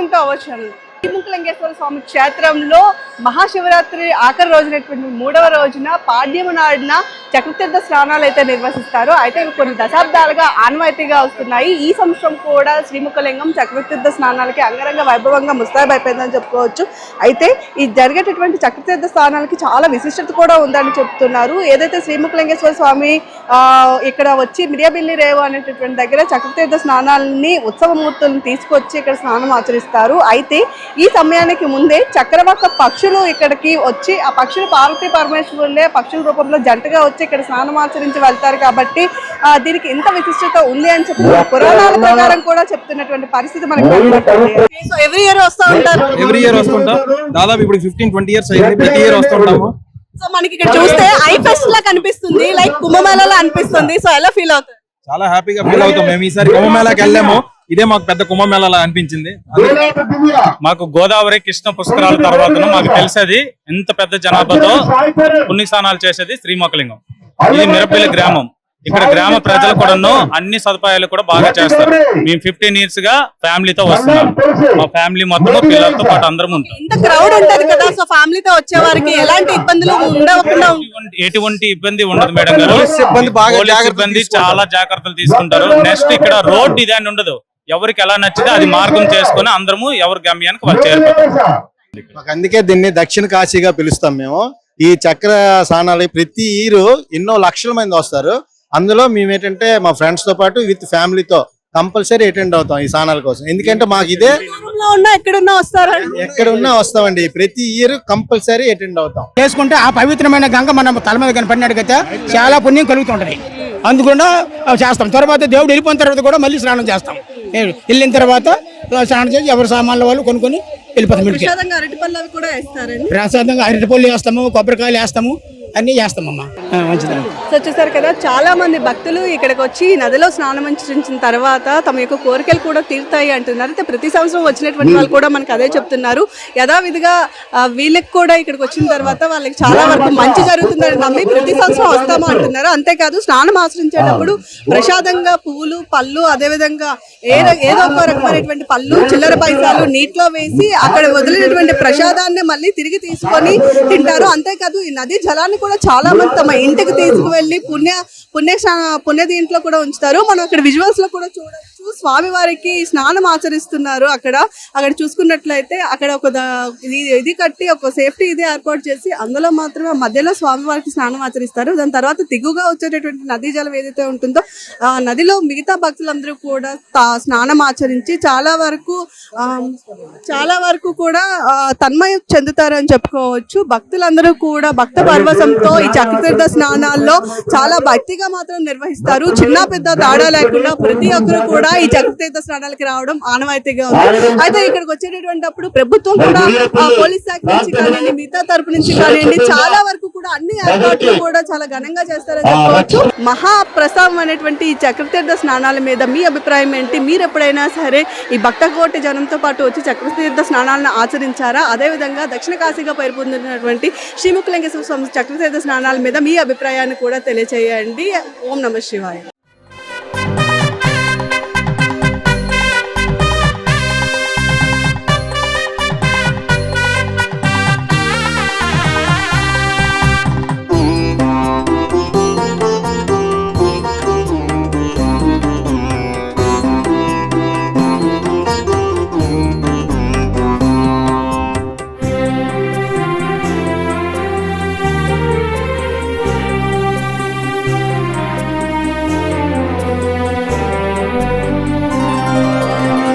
Welcome to our స్వామి క్షేత్రంలో మహాశివరాత్రి ఆఖరి రోజునటువంటి మూడవ రోజున పాడ్యము నాడిన చక్రతీర్థ స్నానాలు అయితే నిర్వహిస్తారు అయితే ఇవి కొన్ని దశాబ్దాలుగా ఆనవాయితీగా వస్తున్నాయి. ఈ సంవత్సరం కూడా శ్రీముఖలింగం చక్రతీర్థ స్నానాలకి అంగరంగ వైభవంగా ముస్తాబ్ అయిపోయిందని చెప్పుకోవచ్చు. అయితే ఈ జరిగేటటువంటి చక్రతీర్థ స్నానాలకి చాలా విశిష్టత కూడా ఉందని చెప్తున్నారు. ఏదైతే శ్రీముఖలింగేశ్వర స్వామి ఇక్కడ వచ్చి మిరియాబిల్లి రేవు అనేటటువంటి దగ్గర చక్రతీర్థ స్నానాలని ఉత్సవమూర్తులను తీసుకొచ్చి ఇక్కడ స్నానం ఆచరిస్తారు. అయితే ఈ సమయానికి ముందే చక్రవాక పక్షులు ఇక్కడికి వచ్చి ఆ పక్షులు పార్వతీ పరమేశ్వరులే పక్షుల రూపంలో జంటగా వచ్చి ఇక్కడ స్నానం ఆచరించి వెళ్తారు కాబట్టి దీనికి ఇంత విశిష్టత ఉంది అని చెప్పి పురాణాల ప్రకారం కూడా చెప్తున్నటువంటి పరిస్థితి మనకి కనబడుతుంది సో ఎవ్రీ ఇయర్ వస్తూ ఉంటారు. ఎవ్రీ ఇయర్ వస్తుంటాం? దాదాపు ఇప్పుడు ఫిఫ్టీన్ ట్వంటీ ఇయర్స్ అయింది. ప్రతి ఇయర్ వస్తుంటాము సో మనకి ఇక్కడ చూస్తే ఐ ఫెస్ట్ లా కనిపిస్తుంది లైక్ కుంభమేళలా అనిపిస్తుంది. సో ఎలా ఫీల్ అవుతుంది చాలా హ్యాపీగా ఫీల్ అవుతాం. మేము ఈసారి కుంభమేళాకి వెళ్ళాము. ఇదే మాకు పెద్ద కుంభమేళాలా అనిపించింది. మాకు గోదావరి కృష్ణ పుష్కరాల తర్వాత మాకు తెలిసేది. ఎంత పెద్ద జనాభాతో పుణ్యస్నానాలు చేసేది శ్రీమోకలింగం ఇది మిరపల్లి గ్రామం. ఇక్కడ గ్రామ ప్రజలు కూడాను అన్ని సదుపాయాలు కూడా బాగా చేస్తారు. మేము ఫిఫ్టీన్ ఇయర్స్గా ఫ్యామిలీతో వస్తున్నాం. మా ఫ్యామిలీ మొత్తం పిల్లలతో పాటు అందరం ఉంటాం. ఇంత క్రౌడ్ ఉంటది కదా సో ఫ్యామిలీతో వచ్చే వారికి ఎలాంటి ఇబ్బందులు ఉండకుండా ఎటువంటి- ఇబ్బంది ఉండదు మేడం గారు. తీసుకుంటారు. చాలా జాగ్రత్తలు తీసుకుంటారు. నెక్స్ట్ ఇక్కడ రోడ్ ఇదే అని ఉండదు. ఎవరికి ఎలా నచ్చితే అది మార్గం చేసుకొని అందరము ఎవరి గమ్యానికి వాళ్ళు చేరుకుంటారు అందుకే దీన్ని దక్షిణ కాశీగా పిలుస్తాం మేము. ఈ చక్ర స్నానాలు ప్రతి ఇయర్ ఎన్నో లక్షల మంది వస్తారు. అందులో మేము ఏంటంటే మా ఫ్రెండ్స్తో పాటు విత్ ఫ్యామిలీతో కంపల్సరీ అటెండ్ అవుతాం ఈ స్నానాల కోసం. ఎందుకంటే మాకు ఇదే దూరంలో ఉన్నా ఎక్కడున్నా వస్తారండి ఎక్కడ ఉన్నా వస్తామండి. ప్రతి ఇయర్ కంపల్సరీ అటెండ్ అవుతాం. చేసుకుంటే ఆ పవిత్రమైన గంగ మన తల మీద కనపడినట్టుగైతే చాలా పుణ్యం కలుగుతుంటది. అందుకుండా చేస్తాం. తర్వాత దేవుడు వెళ్ళిపోయిన తర్వాత కూడా మళ్ళీ స్నానం చేస్తాం. వెళ్ళిన తర్వాత స్నానం చేసి ఎవరి సామాన్ల వాళ్ళు కొనుక్కొని వెళ్ళిపోతాం ప్రసాదంగా అరటిపళ్ళు వేస్తాము కొబ్బరికాయలు వేస్తాము. అన్నీ చేస్తామమ్మా. మంచిదమ్మా సో చూసారు కదా చాలా మంది భక్తులు ఇక్కడికి వచ్చి నదిలో స్నానం ఆచరించిన తర్వాత తమ యొక్క కోరికలు కూడా తీరుతాయి అంటున్నారు. అయితే ప్రతి సంవత్సరం వచ్చినటువంటి వాళ్ళు కూడా మనకు అదే చెప్తున్నారు. యథావిధిగా ఆ, వీళ్ళకి కూడా ఇక్కడికి వచ్చిన తర్వాత వాళ్ళకి చాలా వరకు మంచి జరుగుతుందని నమ్మి ప్రతి సంవత్సరం వస్తాము అంటున్నారు. అంతేకాదు స్నానం ఆచరించేటప్పుడు ప్రసాదంగా పువ్వులు పళ్ళు అదేవిధంగా ఏదో ఏదో ఒక రకమైనటువంటి పళ్ళు చిల్లర పైసలు నీటిలో వేసి అక్కడ వదిలినటువంటి ప్రసాదాన్ని మళ్ళీ తిరిగి తీసుకొని తింటారు. అంతేకాదు ఈ నది జలాన్ని కూడా చాలా మంది తమ ఇంటికి తీసుకువెళ్ళి పుణ్య పుణ్య పుణ్య దీంట్లో కూడా ఉంచుతారు. మనం అక్కడ విజువల్స్లో కూడా చూడొచ్చు స్వామి వారికి స్నానం ఆచరిస్తున్నారు అక్కడ. అక్కడ చూసుకున్నట్లయితే అక్కడ ఒక ఇది ఇది కట్టి ఒక సేఫ్టీ ఇది ఏర్పాటు చేసి అందులో మాత్రమే మధ్యలో స్వామి వారికి స్నానం ఆచరిస్తారు. దాని తర్వాత దిగుగా వచ్చేటటువంటి నదీ జలం ఏదైతే ఉంటుందో ఆ నదిలో మిగతా భక్తులందరూ కూడా తా- స్నానం ఆచరించి చాలా వరకు ఆ, చాలా వరకు కూడా తన్మయం చెందుతారని చెప్పుకోవచ్చు. భక్తులందరూ కూడా భక్త పర్వసంతో ఈ చక్రతీర్థ స్నానాల్లో చాలా భక్తిగా మాత్రం నిర్వహిస్తారు. చిన్న పెద్ద తేడా లేకుండా ప్రతి ఒక్కరు కూడా ఈ చక్రతీర్థ స్నానాలకి రావడం ఆనవాయితీగా ఉంది. అయితే ఇక్కడికి వచ్చేటటువంటి ప్రభుత్వం కూడా పోలీస్ శాఖ నుంచి కానివ్వండి మిగతా తరపు నుంచి కానివ్వండి చాలా వరకు కూడా అన్ని ఏర్పాట్లు కూడా చాలా ఘనంగా చేస్తారని చెప్పవచ్చు. మహాప్రసాదం అనేటువంటి ఈ చక్రతీర్థ స్నానాల మీద మీ అభిప్రాయం ఏంటి? మీరు ఎప్పుడైనా సరే ఈ భక్తకోటి జనంతో పాటు వచ్చి చక్రతీర్థ స్నానాలను ఆచరించారా? అదేవిధంగా దక్షిణ కాశీగా పేరు పొందినటువంటి శ్రీముఖలింగేశ్వర స్వామి చక్రతీర్థ స్నానాల మీద మీ అభిప్రాయాన్ని కూడా తెలియచేయండి. ఓం నమ శివాయ.